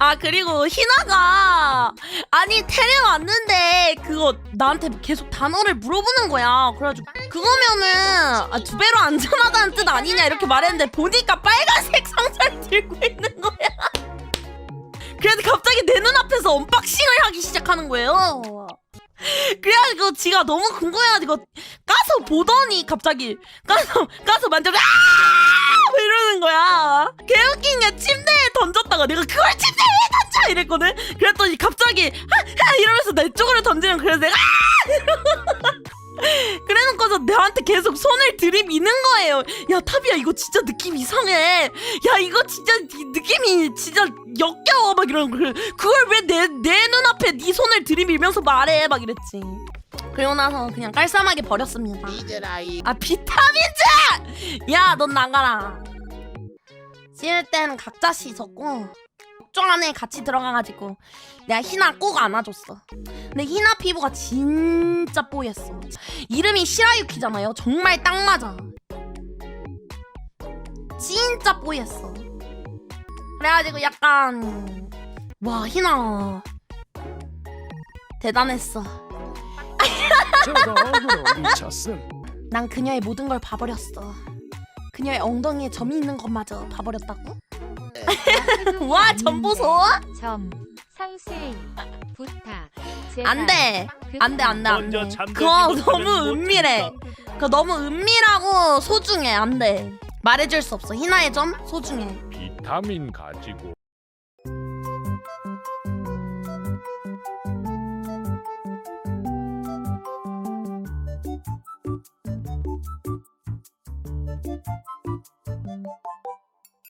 아 그리고 희나가 아니 테레 왔는데 그거 나한테 계속 단어를 물어보는 거야 그래가지고 그거면은 아, 두 배로 안전하다는 뜻 아니냐 이렇게 말했는데 보니까 빨간색 상자를 들고 있는 거야 그래서 갑자기 내 눈앞에서 언박싱을 하기 시작하는 거예요 그래가지고 지가 너무 궁금해가지고 까서 보더니 갑자기 까서 까서 만져서 아! 막 이러는 거야. 개웃긴 게 침대에 던졌다가 내가 그걸 침대에 왜 던져 이랬거든. 그랬더니 갑자기 아, 아 이러면서 내 쪽으로 던지는 그래서 내가 아! 그래놓고서 내한테 계속 손을 들이미는 거예요. 야 타비야 이거 진짜 느낌 이상해. 야 이거 진짜 이 느낌이 진짜 역겨워 막 이러는 거. 그걸 왜 내 내 눈앞에 네 손을 들이밀면서 말해 막 이랬지. 그리고 나서 그냥 깔쌈하게 버렸습니다. 이제라이 아 비타민즈! 야 넌 나가라. 씻을 때는 각자 씻었고 욕조 안에 같이 들어가가지고 내가 희나 꼭 안아줬어. 근데 희나 피부가 진짜 뽀였어. 이름이 시라유키잖아요. 정말 딱 맞아. 진짜 뽀였어. 그래가지고 약간 와 희나 대단했어. 미쳤음. 난 그녀의 모든 걸 봐버렸어. 그녀의 엉덩이에 점이 있는 것마저 봐버렸다고? 와, 점 보소? 점 상세 부탁 안 돼. 안 돼, 안 돼, 안 돼. 그거 너무 못 은밀해. 그거 너무 은밀하고 소중해. 안 돼. 말해줄 수 없어. 희나의 점 소중해. 비타민 가지고